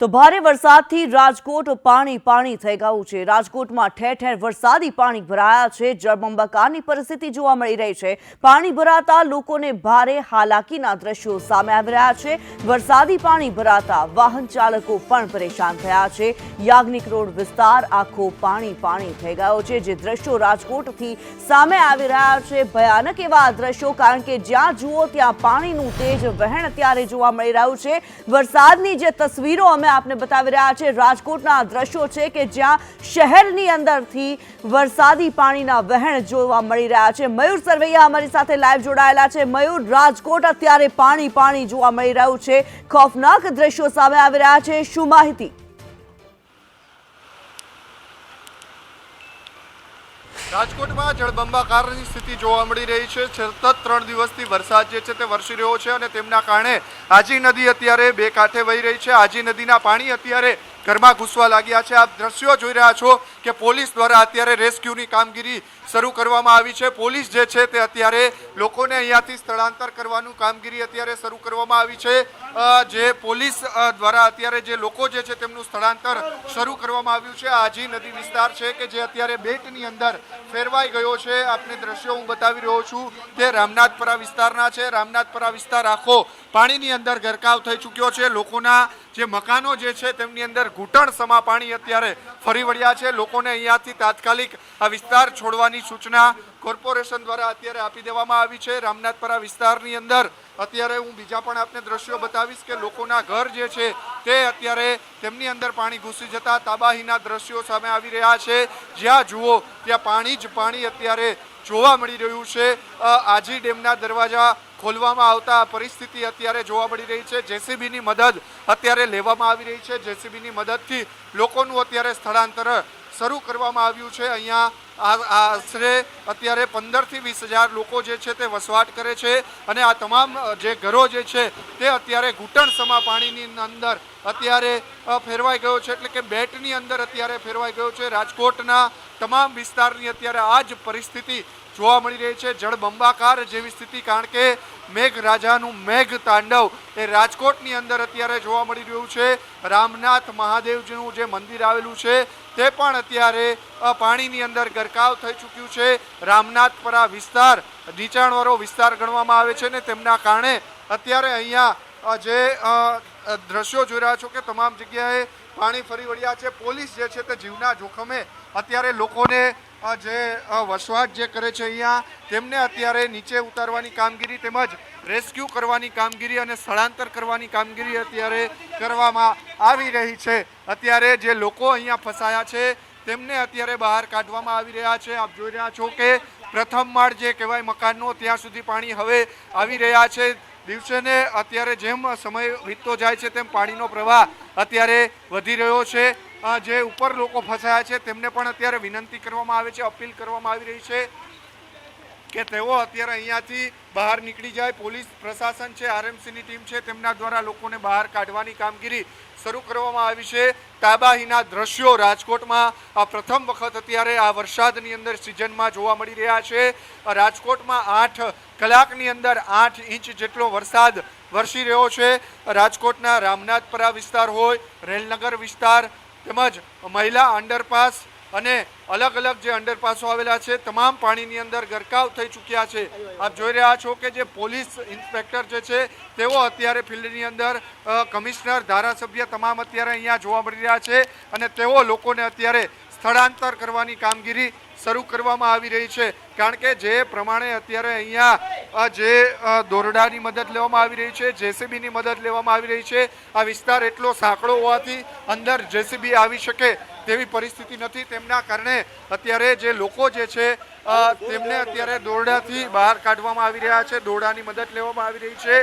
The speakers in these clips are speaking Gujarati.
તો ભારે વરસાદથી રાજકોટ પાણી પાણી થઈ ગયું છે. રાજકોટમાં ઠેર ઠેર વરસાદી પાણી ભરાયા છે. જળબંબાકારની પરિસ્થિતિ જોવા મળી રહી છે. પાણી ભરાતા લોકોને ભારે હાલાકીના દ્રશ્યો સામે આવી રહ્યા છે. વરસાદી પાણી ભરાતા વાહન ચાલકો પણ પરેશાન થયા છે. યાજ્ઞિક રોડ વિસ્તાર આખો પાણી પાણી થઈ ગયો છે. જે દ્રશ્યો રાજકોટથી સામે આવી રહ્યા છે. ભયાનક એવા દ્રશ્યો, કારણ કે જ્યાં જુઓ ત્યાં પાણીનું તેજ વહેણ અત્યારે જોવા મળી રહ્યું છે. વરસાદની જે તસવીરો અમે આપને બતાવી રહ્યા છે રાજકોટના દ્રશ્યો છે કે જ્યાં શહેરની અંદરથી વરસાદી પાણીના વહેણ જોવા મળી રહ્યા છે. મયુર સરવૈયા અમારી સાથે લાઈવ જોડાયેલા છે. મયુર, રાજકોટ અત્યારે પાણી પાણી જોવા મળી રહ્યું છે. ખોફનાક દ્રશ્યો સામે આવી રહ્યા છે. શું માહિતી? રાજકોટમાં જળબંબાકારની સ્થિતિ જોવા મળી રહી છે. સતત ત્રણ દિવસથી વરસાદ જે છે તે વરસી રહ્યો છે અને તેમના કારણે આજી નદી અત્યારે બે કાંઠે વહી રહી છે. આજી નદીના પાણી અત્યારે ઘરમાં ઘૂસવા લાગ્યા છે. આપ દ્રશ્યો જોઈ રહ્યા છો કે પોલીસ દ્વારા અત્યારે રેસ્ક્યુની કામગીરી શરૂ કરવામાં આવી છે. પોલીસ જે છે તે અત્યારે લોકોને અહીંયાથી સ્થળાંતર કરવાનું કામગીરી અત્યારે શરૂ કરવામાં આવી છે. જે પોલીસ દ્વારા અત્યારે જે લોકો જે છે તેમનું સ્થળાંતર શરૂ કરવામાં આવ્યું છે. આજી નદી વિસ્તાર છે કે જે અત્યારે બેટની અંદર ફેરવાઈ ગયો છે. આપને દ્રશ્યો હું બતાવી રહ્યો છું. તે રામનાથપરા વિસ્તારના છે. રામનાથપરા વિસ્તાર આખો પાણીની અંદર ગરકાવ થઈ ચૂક્યો છે. લોકોના જે મકાનો જે છે તેમની અંદર ઘૂંટણ સમા પાણી અત્યારે ફરી વળ્યા છે. લોકોને અહીંયાથી તાત્કાલિક આ વિસ્તાર છોડવાની સૂચના કોર્પોરેશન દ્વારા અત્યારે આપી દેવામાં આવી છે. રામનાથપરા વિસ્તારની અંદર અત્યારે હું બીજા પણ આપને દ્રશ્યો બતાવીશ કે લોકોના ઘર જે છે તે અત્યારે તેમની અંદર પાણી ઘૂસી જતા તાબાહીના દ્રશ્યો સામે આવી રહ્યા છે. જ્યાં જુઓ, ત્યાં પાણી જ પાણી અત્યારે જોવા મળી રહ્યું છે. આજી ડેમના દરવાજા ખોલવામાં આવતા પરિસ્થિતિ અત્યારે જોવા મળી રહી છે. જેસીબીની મદદ અત્યારે લેવામાં આવી રહી છે. જેસીબીની મદદથી લોકોનું અત્યારે સ્થળાંતર શરૂ કરવામાં આવ્યું છે. અહીંયા આશરે અત્યારે પંદરથી વીસ હજાર લોકો જે છે તે વસવાટ કરે છે અને આ તમામ જે ઘરો જે છે તે અત્યારે ઘૂંટણ સમા પાણીની અંદર અત્યારે ફેરવાઈ ગયો છે. એટલે કે બેટની અંદર અત્યારે ફેરવાઈ ગયો છે. રાજકોટના તમામ વિસ્તારની અત્યારે આ જ પરિસ્થિતિ જોવા મળી રહી છે જળબંબાકાર જેવી સ્થિતિ, કારણ કે મેઘરાજાનું મેઘ તાંડવ એ રાજકોટની અંદર અત્યારે જોવા મળી રહ્યું છે. રામનાથ મહાદેવજીનું જે મંદિર આવેલું છે, તે પણ અત્યારે પાણીની અંદર ગરકાવ થઈ ચૂક્યું છે. રામનાથપરા વિસ્તાર, નીચાણવાળો વિસ્તાર ગણવામાં આવે છે ને તેમના કારણે અત્યારે અહીંયા જે દ્રશ્યો જોઈ રહ્યા છો કે તમામ જગ્યાએ પાણી ફરી વળ્યા છે. પોલીસ જે છે તે જીવના જોખમે અત્યારે લોકોને જે વસવાટ જે કરે છે અહીંયા, તેમને અત્યારે નીચે ઉતારવાની કામગીરી તેમજ રેસ્ક્યુ કરવાની કામગીરી અને સ્થળાંતર કરવાની કામગીરી અત્યારે કરવામાં આવી રહી છે. અત્યારે જે લોકો અહીંયા ફસાયા છે, તેમને અત્યારે બહાર કાઢવામાં આવી રહ્યા છે. આપ જોઈ રહ્યા છો કે પ્રથમ માળ જે કહેવાય મકાનનો, ત્યાં સુધી પાણી હવે આવી રહ્યા છે. દિવસે ને અત્યારે જેમ સમય વીતતો જાય છે, તેમ પાણીનો પ્રવાહ અત્યારે વધી રહ્યો છે. જે ઉપર લોકો ફસાયા છે, તેમને પણ અત્યારે વિનંતી કરવામાં આવે છે, અપીલ કરવામાં આવી રહી છે કે તેઓ અત્યારે અહીંયાથી બહાર નીકળી જાય. પોલીસ પ્રશાસન છે, આરએમસીની ટીમ છે, તેમના દ્વારા લોકોને બહાર કાઢવાની કામગીરી શરૂ કરવામાં આવી છે. તાબાહીના દ્રશ્યો રાજકોટમાં આ પ્રથમ વખત અત્યારે આ વરસાદની અંદર સિઝનમાં જોવા મળી રહ્યા છે. રાજકોટમાં આઠ કલાકની અંદર આઠ ઇંચ જેટલો વરસાદ વરસી રહ્યો છે. રાજકોટના રામનાથપરા વિસ્તાર હોય, રેલનગર વિસ્તાર તેમજ મહિલા અંડરપાસ અને અલગ અલગ જે અંડરપાસો આવેલા છે તમામ પાણીની અંદર ગરકાવ થઈ ચૂક્યા છે. આપ જોઈ રહ્યા છો કે જે પોલીસ ઇન્સ્પેક્ટર જે છે તેઓ અત્યારે ફિલ્ડની અંદર કમિશનર ધારાસભ્ય તમામ અત્યારે અહીંયા જોવા મળી રહ્યા છે અને તેઓ લોકોને અત્યારે સ્થળાંતર કરવાની કામગીરી શરૂ કરવામાં આવી રહી છે. કારણ કે જે પ્રમાણે અત્યારે અહીંયા જે દોરડાની મદદ લેવામાં આવી રહી છે, જેસીબીની મદદ લેવામાં આવી રહી છે, આ વિસ્તાર એટલો સાંકડો હોવાથી અંદર જેસીબી આવી શકે તેવી પરિસ્થિતિ નથી. તેમના કારણે અત્યારે જે લોકો જે છે તેમને અત્યારે દોરડાથી બહાર કાઢવામાં આવી રહ્યા છે. દોરડાની મદદ લેવામાં આવી રહી છે.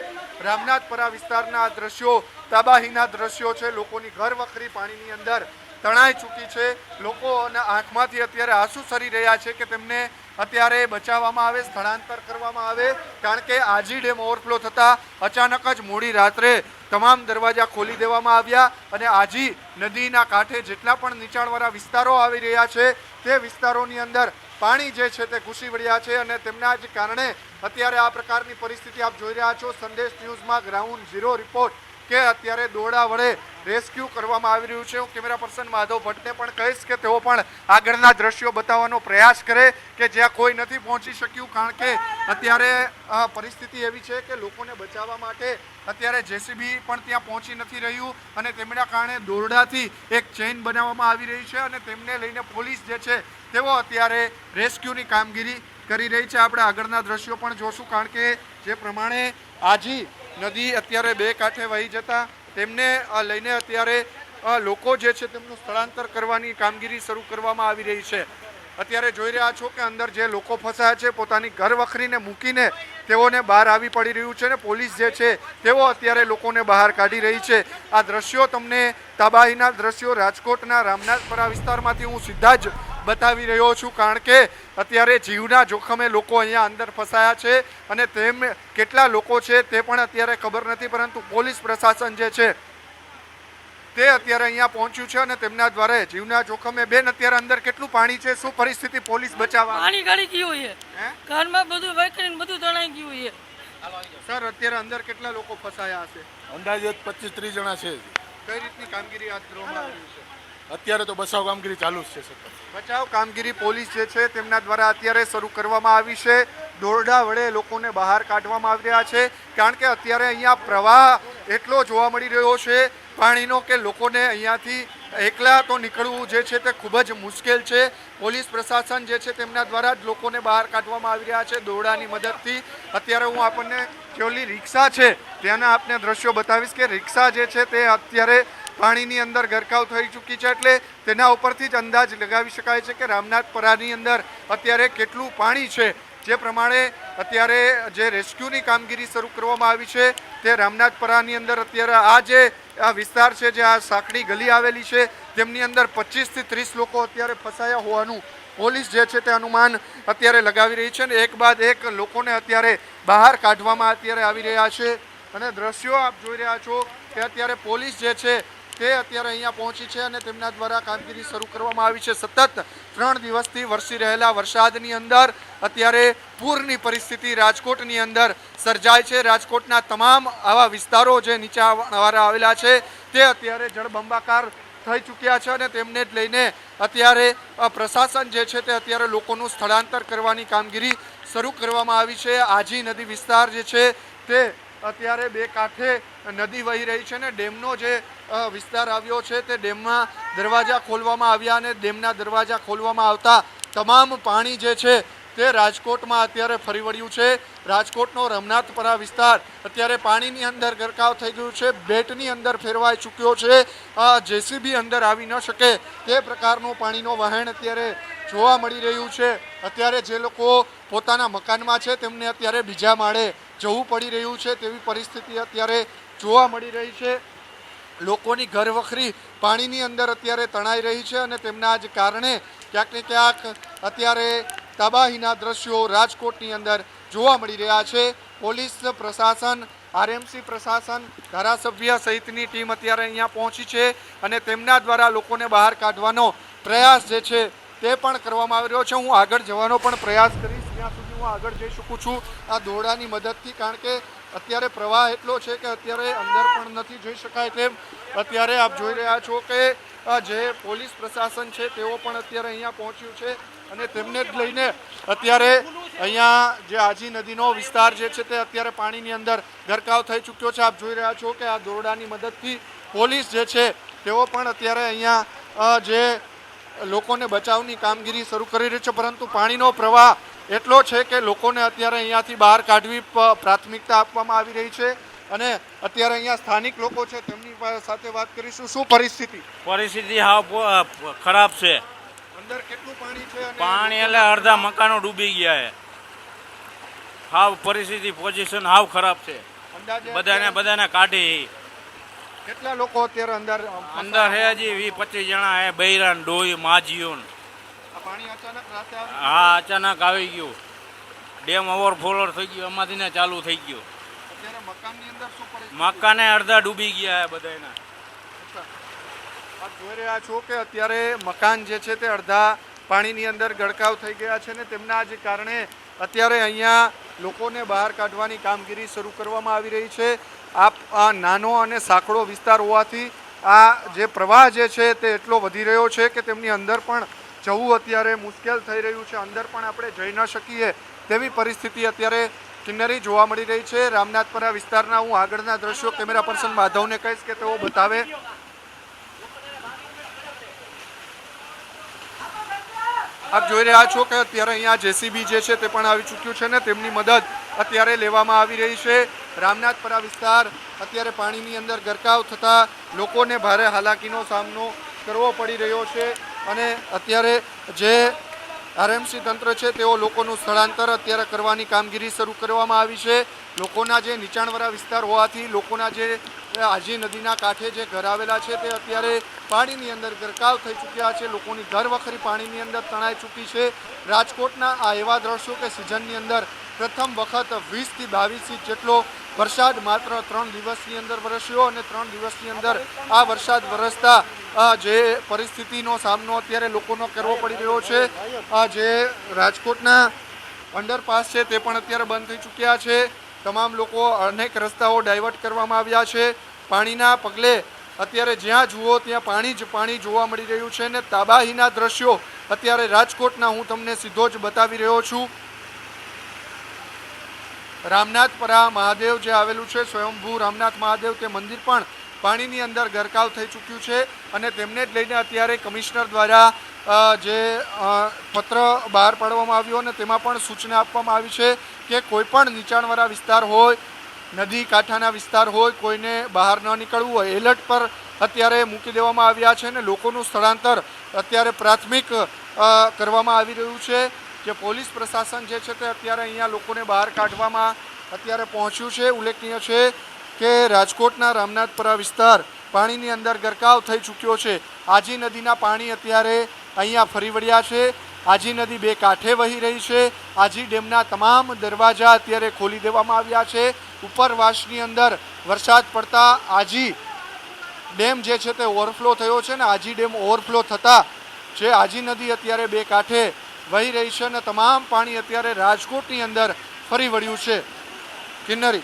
રામનાથપરા વિસ્તારના દ્રશ્યો, તાબાહીના દ્રશ્યો છે. લોકોની ઘર વખરી પાણીની અંદર તણાઈ ચૂકી છે. લોકોના આંખમાંથી અત્યારે આંસુ સરી રહ્યા છે કે તેમને અત્યારે બચાવવામાં આવે, સ્થળાંતર કરવામાં આવે, કારણ કે આજી ડેમ ઓવરફ્લો થતાં અચાનક જ મોડી રાત્રે તમામ દરવાજા ખોલી દેવામાં આવ્યા અને આજી નદીના કાંઠે જેટલા પણ નીચાણવાળા વિસ્તારો આવી રહ્યા છે, તે વિસ્તારોની અંદર પાણી જે છે તે ઘૂસી વળ્યા છે અને તેમના જ કારણે અત્યારે આ પ્રકારની પરિસ્થિતિ આપ જોઈ રહ્યા છો. સંદેશ ન્યૂઝમાં ગ્રાઉન્ડ ઝીરો રિપોર્ટ. કે અત્યારે દોરડા વડે રેસ્ક્યુ કરવામાં આવી રહ્યું છે. હું કેમેરા પર્સન માધવ ભટ્ટને પણ કહીશ કે તેઓ પણ આગળના દ્રશ્યો બતાવવાનો પ્રયાસ કરે કે જ્યાં કોઈ નથી પહોંચી શક્યું, કારણ કે અત્યારે પરિસ્થિતિ એવી છે કે લોકોને બચાવવા માટે અત્યારે જેસીબી પણ ત્યાં પહોંચી નથી રહ્યું અને તેમના કારણે દોરડાથી એક ચેઇન બનાવવામાં આવી રહી છે અને તેમને લઈને પોલીસ જે છે તેઓ અત્યારે રેસ્ક્યુની કામગીરી કરી રહી છે. આપણે આગળના દ્રશ્યો પણ જોશું, કારણ કે જે પ્રમાણે આજી નદી અત્યારે બે કાંઠે વહી જતા, તેમને લઈને અત્યારે લોકો જે છે તેમનું સ્થળાંતર કરવાની કામગીરી શરૂ કરવામાં આવી રહી છે. અત્યારે જોઈ રહ્યા છો કે અંદર જે લોકો ફસાયા છે, પોતાની ઘર વખરીને મૂકીને તેઓને બહાર આવી પડી રહ્યું છે ને પોલીસ જે છે, તેઓ અત્યારે લોકોને બહાર કાઢી રહી છે. આ દ્રશ્યો તમને તબાહીના દ્રશ્યો રાજકોટના રામનાથપરા વિસ્તારમાંથી હું સીધા જ બતાવી રહ્યો છું કારણ કે અત્યારે જીવના જોખમે લોકો અહીંયા અંદર ફસાયા છે અને તેમ કેટલા લોકો છે તે પણ અત્યારે ખબર નથી પરંતુ પોલીસ પ્રશાસન જે છે તે અત્યારે અહીંયા પહોંચ્યું છે અને તેમના દ્વારા જીવના જોખમે બેન અત્યારે અંદર કેટલું પાણી છે શું પરિસ્થિતિ પોલીસ બચાવવા? પાણી કાઢી ગયું છે. ઘરમાં બધું વૈકરીને બધું તણાઈ ગયું છે. સર અત્યારે અંદર કેટલા લોકો ફસાયા હશે? અંદાજે પચીસ ત્રીસ જણા છે. કઈ રીતની કામગીરી હાથ ધરવામાં આવી છે? અત્યારે તો બચાવ કામગીરી ચાલુ જ છે બચાવ કામગીરી પોલીસ જે છે તેમના દ્વારા અત્યારે શરૂ કરવામાં આવી છે. દોરડા વડે લોકોને બહાર કાઢવામાં આવી રહ્યા છે. કારણ કે અત્યારે અહીંયા પ્રવાહ એટલો જોવા મળી રહ્યો છે પાણીનો કે લોકોને અહીંયાથી એકલા તો નીકળવું જે છે તે ખૂબ જ મુશ્કેલ છે. પોલીસ પ્રશાસન જે છે તેમના દ્વારા જ લોકોને બહાર કાઢવામાં આવી રહ્યા છે દોરડાની મદદથી. અત્યારે હું આપણને જે રિક્ષા છે, ત્યાંના આપને દ્રશ્યો બતાવીશ કે રિક્ષા જે છે તે અત્યારે પાણીની અંદર ગરકાવ થઈ ચૂકી છે એટલે તેના ઉપરથી જ અંદાજ લગાવી શકાય છે કે રામનાથપરાની અંદર અત્યારે કેટલું પાણી છે. જે પ્રમાણે અત્યારે જે રેસ્ક્યુની કામગીરી શરૂ કરવામાં આવી છે તે રામનાથપરાની અંદર અત્યારે આ જે, આ વિસ્તાર છે જે આ સાંકડી ગલી આવેલી છે તેમની અંદર પચીસથી ત્રીસ લોકો અત્યારે ફસાયા હોવાનું પોલીસ જે છે તે અનુમાન અત્યારે લગાવી રહી છે અને એક બાદ એક લોકોને અત્યારે બહાર કાઢવામાં અત્યારે આવી રહ્યા છે. અને દ્રશ્યો આપ જોઈ રહ્યા છો કે અત્યારે પોલીસ જે છે તે અત્યારે અહીંયા પહોંચી છે અને તેમના દ્વારા કામગીરી શરૂ કરવામાં આવી છે. સતત ત્રણ દિવસથી વરસી રહેલા વરસાદની અંદર અત્યારે પૂરની પરિસ્થિતિ રાજકોટની અંદર સર્જાય છે. રાજકોટના તમામ આવા વિસ્તારો જે નીચાવાળા આવેલા છે, તે અત્યારે જળબંબાકાર થઈ ચૂક્યા છે અને તેમને જ લઈને અત્યારે પ્રશાસન જે છે તે અત્યારે લોકોનું સ્થળાંતર કરવાની કામગીરી શરૂ કરવામાં આવી છે. આજી નદી વિસ્તાર જે છે તે અત્યારે બે કાંઠે નદી વહી રહી છે ને ડેમનો જે વિસ્તાર આવ્યો છે તે ડેમમાં દરવાજા ખોલવામાં આવ્યા અને ડેમના દરવાજા ખોલવામાં આવતા તમામ પાણી જે છે તે રાજકોટમાં અત્યારે ફરી વળ્યું છે. રાજકોટનો રમનાથપરા વિસ્તાર અત્યારે પાણીની અંદર ગરકાવ થઈ ગયું છે, બેટની અંદર ફેરવાઈ ચૂક્યો છે. જેસીબી અંદર આવી ન શકે તે પ્રકારનું પાણીનો વહેણ અત્યારે જોવા મળી રહ્યું છે. અત્યારે જે લોકો પોતાના મકાનમાં છે તેમને અત્યારે બીજા માળે જવું પડી રહ્યું છે તેવી પરિસ્થિતિ અત્યારે જોવા મળી રહી છે. લોકોની ઘર વખરી પાણીની અંદર અત્યારે તણાઈ રહી છે અને તેમના જ કારણે ક્યાંક ને ક્યાંક અત્યારે તબાહીના દ્રશ્યો રાજકોટની અંદર જોવા મળી રહ્યા છે. પોલીસ પ્રશાસન, આરએમસી પ્રશાસન, ધારાસભ્ય સહિતની ટીમ અત્યારે અહીંયા પહોંચી છે અને તેમના દ્વારા લોકોને બહાર કાઢવાનો પ્રયાસ જે છે તે પણ કરવામાં આવી રહ્યો છે. હું આગળ જવાનો પણ પ્રયાસ કરીશ. જ્યાં સુધી હું આગળ જઈ શકું છું આ દોરડાની મદદથી, કારણ કે અત્યારે પ્રવાહ એટલો છે કે અત્યારે અંદર પણ નથી જોઈ શકાય તેમ. અત્યારે આપ જોઈ રહ્યા છો કે જે પોલીસ પ્રશાસન છે તેઓ પણ અત્યારે અહીંયા પહોંચ્યું છે અને તેમને જ લઈને અત્યારે અહીંયા જે આજી નદીનો વિસ્તાર જે છે તે અત્યારે પાણીની અંદર ગરકાવ થઈ ચૂક્યો છે. આપ જોઈ રહ્યા છો કે આ દોરડાની મદદથી પોલીસ જે છે તેઓ પણ અત્યારે અહીંયા જે લોકોને બચાવની કામગીરી શરૂ કરી રહી છે. પરંતુ પાણીનો પ્રવાહ એટલો છે કે લોકોને અત્યારે અહીંયાથી બહાર કાઢવી પ્રાથમિકતા આપવામાં આવી રહી છે અને અત્યારે અહીંયા સ્થાનિક લોકો છે તેમની સાથે વાત કરીશું. શું પરિસ્થિતિ? પરિસ્થિતિ હાવ ખરાબ છે. અંદર કેટલું પાણી છે પાણી એટલે અડધા મકાનો ડૂબી ગયા છે. હાવ પરિસ્થિતિ પોઝિશન હાવ ખરાબ છે. બધાને બધાને કાઢી. કેટલા લોકો અત્યારે અંદર અંદર હે હજી વીસ પચીસ જણા હે બૈરાન ડોહી માજીઓન. હા અચાનક આવી ગયું. ડેમ ઓવરફ્લો થઈ ગયું એમાંથી ને ચાલુ થઈ ગયું. અત્યારે મકાનની અંદર મકાને અડધા ડૂબી ગયા બધાના જોઈ રહ્યા છો કે અત્યારે મકાન જે છે તે અડધા પાણીની અંદર ગળકાવ થઈ ગયા છે ને તેમના જ કારણે અત્યારે અહીંયા લોકોને બહાર કાઢવાની કામગીરી શરૂ કરવામાં આવી રહી છે. આ નાનો અને સાંકડો વિસ્તાર હોવાથી આ જે પ્રવાહ જે છે તે એટલો વધી રહ્યો છે કે તેમની અંદર પણ જવું અત્યારે મુશ્કેલ થઈ રહ્યું છે. અંદર પણ આપણે જઈ ન શકીએ તેવી પરિસ્થિતિ અત્યારે કિન્નરી જોવા મળી રહી છે. રામનાથપરા વિસ્તારના હું આગળના દ્રશ્યો કેમેરા પર્સન માધવને કહીશ કે તેઓ બતાવે. આપ જોઈ રહ્યા છો કે અત્યારે અહીંયા જેસીબી જે છે તે પણ આવી ચૂક્યું છે ને તેમની મદદ અત્યારે લેવામાં આવી રહી છે. રામનાથપરા વિસ્તાર અત્યારે પાણીની અંદર ગરકાવ થતાં લોકોને ભારે હાલાકીનો સામનો કરવો પડી રહ્યો છે. અને અત્યારે જે આરએમસી તંત્ર છે, તેઓ લોકોનું સ્થળાંતર અત્યારે કરવાની કામગીરી શરૂ કરવામાં આવી છે. લોકોના જે નીચાણવાળા વિસ્તાર હોવાથી લોકોના જે આજી નદીના કાંઠે જે ઘર આવેલા છે, તે અત્યારે પાણીની અંદર ગરકાવ થઈ ચૂક્યા છે. લોકોની ઘર વખરી પાણીની અંદર તણાઈ ચૂકી છે. રાજકોટના આ એવા દ્રશ્યો કે સિઝનની અંદર પ્રથમ વખત વીસથી બાવીસ ઇંચ જેટલો વરસાદ માત્ર ત્રણ દિવસની અંદર વરસ્યો અને ત્રણ દિવસની અંદર આ વરસાદ વરસતા જે પરિસ્થિતિનો સામનો અત્યારે લોકોનો કરવો પડી રહ્યો છે, આ જે રાજકોટના અંડરપાસ છે તે પણ અત્યારે બંધ થઈ ચૂક્યા છે. તમામ લોકો અનેક રસ્તાઓ ડાયવર્ટ કરવામાં આવ્યા છે. પાણીના પગલે અત્યારે જ્યાં જુઓ ત્યાં પાણી જ પાણી જોવા મળી રહ્યું છે અને તાબાહીના દ્રશ્યો અત્યારે રાજકોટના હું તમને સીધો જ બતાવી રહ્યો છું. રામનાથપરા મહાદેવ જે આવેલું છે, સ્વયંભૂ રામનાથ મહાદેવ તે મંદિર પણ પાણીની અંદર ગરકાવ થઈ ચૂક્યું છે અને તેમને જ લઈને અત્યારે કમિશનર દ્વારા જે પત્ર બહાર પાડવામાં આવ્યો અને તેમાં પણ સૂચના આપવામાં આવી છે કે કોઈ પણ નીચાણવાળા વિસ્તાર હોય, નદી કાંઠાના વિસ્તાર હોય, કોઈને બહાર ન નીકળવું હોય, એલર્ટ પર અત્યારે મૂકી દેવામાં આવ્યા છે અને લોકોનું સ્થળાંતર અત્યારે પ્રાથમિક કરવામાં આવી રહ્યું છે. જે પોલીસ પ્રશાસન જે છે તે અત્યારે અહીંયા લોકોને બહાર કાઢવામાં અત્યારે પહોંચ્યું છે. ઉલ્લેખનીય છે કે રાજકોટના રામનાથપરા વિસ્તાર પાણીની અંદર ગરકાવ થઈ ચૂક્યો છે. આજી નદીના પાણી અત્યારે અહીંયા ફરી વળ્યા છે. આજી નદી બે કાંઠે વહી રહી છે. આજી ડેમના તમામ દરવાજા અત્યારે ખોલી દેવામાં આવ્યા છે. ઉપરવાસની અંદર વરસાદ પડતા આજી ડેમ જે છે તે ઓવરફ્લો થયો છે ને આજી ડેમ ઓવરફ્લો થતાં જે આજી નદી અત્યારે બે કાંઠે વહી રહી છે અને તમામ પાણી અત્યારે રાજકોટની અંદર ફરી વળ્યું છે. કિન્નરી.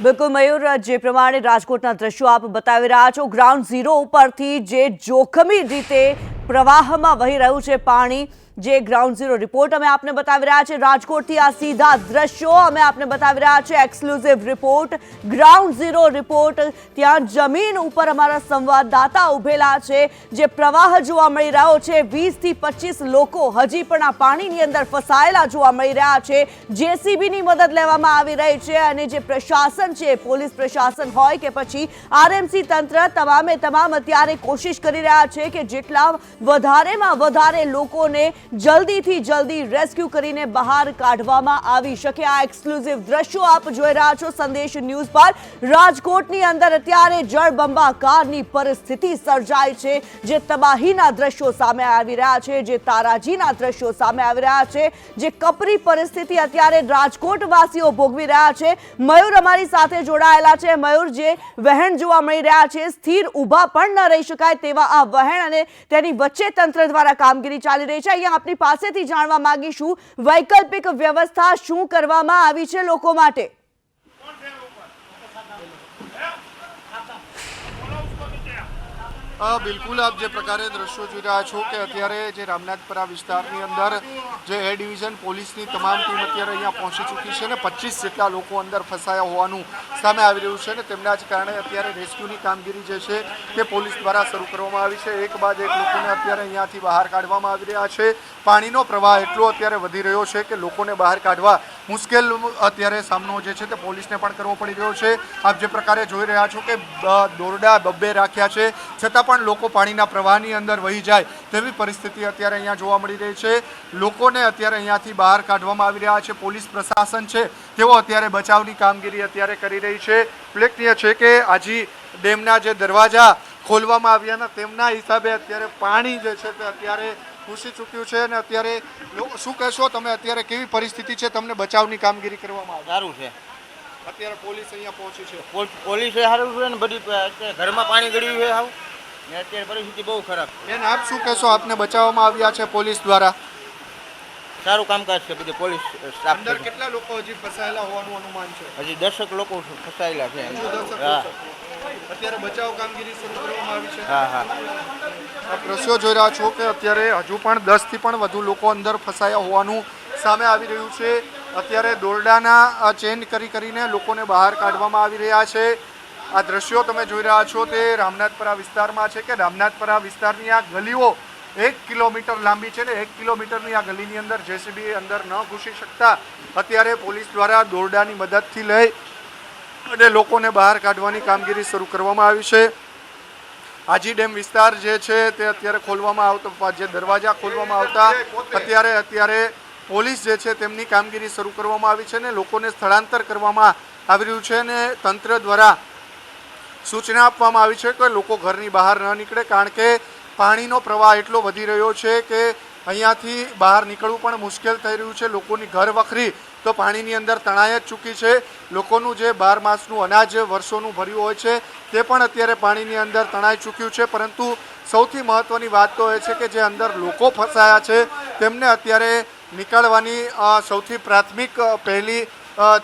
બિલકુલ મયુર, જે પ્રમાણે રાજકોટના દ્રશ્યો આપ બતાવી રહ્યા છો ગ્રાઉન્ડ ઝીરો ઉપરથી જે જોખમી રીતે પ્રવાહમાં વહી રહ્યું છે પાણી જે ગ્રાઉન્ડ ઝીરો રિપોર્ટ અમે આપને બતાવી રહ્યા છે. રાજકોટથી આ સીધા દ્રશ્યો અમે આપને બતાવી રહ્યા છે. Exclusive report ground zero report ત્યાં જમીન ઉપર અમારા સંવાદદાતા ઉભેલા છે, જે પ્રવાહ જોવા મળી રહ્યો છે. વીસથી પચીસ લોકો હજી પણ આ પાણીની અંદર ફસાયેલા જોવા મળી રહ્યા છે. જેસીબીની મદદ લેવામાં આવી રહી છે અને જે પ્રશાસન છે, પોલીસ પ્રશાસન હોય કે પછી આરએમસી તંત્ર, તમામે તમામ અત્યારે કોશિશ કરી રહ્યા છે કે જેટલા વધારેમાં વધારે લોકોને જલ્દીથી જલ્દી રેસ્ક્યુ કરીને બહાર કાઢવામાં આવી શકે. આ એક્સક્લુઝિવ દ્રશ્યો આપ જોઈ રહ્યા છો સંદેશ ન્યૂઝ પર. રાજકોટની અંદર અત્યારે જળબંબાકારની પરિસ્થિતિ સર્જાય છે. જે તબાહીના દ્રશ્યો સામે આવી રહ્યા છે, જે તારાજીના દ્રશ્યો સામે આવી રહ્યા છે, જે કપરી પરિસ્થિતિ અત્યારે રાજકોટવાસીઓ ભોગવી રહ્યા છે. મયુર અમારી સાથે જોડાયેલા છે. મયુર, જે વહેણ જોવા મળી રહ્યા છે, સ્થિર ઊભા પણ ન રહી શકાય તેવા આ વહેણ અને તેની વચ્ચે તંત્ર દ્વારા કામગીરી ચાલી રહી છે. અહીંયા આપની પાસેથી જાણવા માંગીશું. વૈકલ્પિક વ્યવસ્થા શું કરવામાં આવી છે લોકો માટે? બિલકુલ આપ જે પ્રકારે દ્રશ્યો જોઈ રહ્યા છો કે અત્યારે જે રામનાથપરા વિસ્તારની અંદર જે એ ડિવિઝન પોલીસની તમામ ટીમ અત્યારે અહીંયા પહોંચી ચૂકી છે અને પચીસ જેટલા લોકો અંદર ફસાયા હોવાનું સામે આવી રહ્યું છે અને તેમના જ કારણે અત્યારે રેસ્ક્યુની કામગીરી જે છે તે પોલીસ દ્વારા શરૂ કરવામાં આવી છે. એક બાદ એક લોકોને અત્યારે અહીંયાથી બહાર કાઢવામાં આવી રહ્યા છે. પાણીનો પ્રવાહ એટલો અત્યારે વધી રહ્યો છે કે લોકોને બહાર કાઢવા મુશ્કેલ અત્યારે સામનો જે છે તે પોલીસને પણ કરવો પડી રહ્યો છે. આપ જે પ્રકારે જોઈ રહ્યા છો કે દોરડા, બબ્બે રાખ્યા છે. છતાં પણ લોકો પાણીના પ્રવાહની અંદર વહી જાય તેવી પરિસ્થિતિ અત્યારે અહીંયા જોવા મળી રહી છે. લોકોને અત્યારે અહીંયાથી બહાર કાઢવામાં આવી રહ્યા છે. પોલીસ પ્રશાસન છે, તેઓ અત્યારે બચાવની કામગીરી અત્યારે કરી રહી છે. ઉલ્લેખનીય છે કે, આજી ડેમના જે દરવાજા ખોલવામાં આવ્યા તેમના હિસાબે અત્યારે પાણી જે છે તે અત્યારે ઘૂસી ચૂક્યું છે અને અત્યારે શું કહેશો? તમે અત્યારે કેવી પરિસ્થિતિ છે? તમને બચાવની કામગીરી કરવામાં આવે. સારું છે. અત્યારે પોલીસ અહીંયા પહોંચી છે. પોલીસ સારું છે ને બધી ઘરમાં પાણી ગળ્યું છે હાવ. ને અત્યારે પરિસ્થિતિ બહુ ખરાબ બેન આપ શું કહેશો? આપને બચાવવામાં આવ્યા છે પોલીસ દ્વારા? સારું કામકાજ છે બધી પોલીસ સ્ટાફ અંદર કેટલા લોકો હજી ફસાયેલા હોવાનું અનુમાન છે? હજી દર્શક લોકો ફસાયેલા છે. હા. અત્યારે બચાવ કામગીરી શરૂ કરવામાં આવી છે. હા હા. આપ દ્રશ્યો જોઈ રહ્યા છો કે અત્યારે હજુ પણ દસથી પણ વધુ લોકો અંદર ફસાયા હોવાનું સામે આવી રહ્યું છે. અત્યારે દોરડાના ચેન કરી કરીને લોકોને બહાર કાઢવામાં આવી રહ્યા છે. આ દ્રશ્યો તમે જોઈ રહ્યા છો તે રામનાથપરા વિસ્તારમાં છે કે રામનાથપરા વિસ્તારની આ ગલીઓ એક કિલોમીટર લાંબી છે ને એક કિલોમીટરની આ ગલીની અંદર જેસીબી અંદર ન ઘૂસી શકતા. અત્યારે પોલીસ દ્વારા દોરડાની મદદથી લઈ અને લોકોને બહાર કાઢવાની કામગીરી શરૂ કરવામાં આવી છે. આજી ડેમ વિસ્તાર જે છે તે અત્યારે ખોલવામાં આવતો, જે દરવાજા ખોલવામાં આવતા, અત્યારે અત્યારે પોલીસ જે છે તેમની કામગીરી શરૂ કરવામાં આવી છે ને લોકોને સ્થળાંતર કરવામાં આવી રહ્યું છે ને તંત્ર દ્વારા સૂચના આપવામાં આવી છે કે લોકો ઘરની બહાર ન નીકળે કારણ કે પાણીનો પ્રવાહ એટલો વધી રહ્યો છે કે અહીંયાથી બહાર નીકળવું પણ મુશ્કેલ થઈ રહ્યું છે. લોકોની ઘર વખરી તો પાણીની અંદર તણાઈ જ ચૂકી છે. લોકોનું જે બાર માસનું અનાજ વર્ષોનું ભર્યું હોય છે, તે પણ અત્યારે પાણીની અંદર તણાઈ ચૂક્યું છે. પરંતુ સૌથી મહત્ત્વની વાત તો એ છે કે જે અંદર લોકો ફસાયા છે, તેમને અત્યારે નીકળવાની સૌથી પ્રાથમિક પહેલી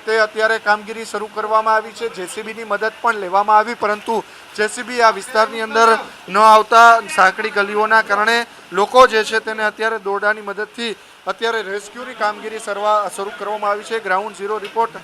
તે અત્યારે કામગીરી શરૂ કરવામાં આવી છે. જેસીબીની મદદ પણ લેવામાં આવી, પરંતુ જેસીબી આ વિસ્તારની અંદર ન આવતા સાંકડી ગલીઓના કારણે લોકો જે છે તેને અત્યારે દોરડાની મદદથી અત્યારે રેસ્ક્યુની કામગીરી શરૂ કરવામાં આવી છે. Ground zero report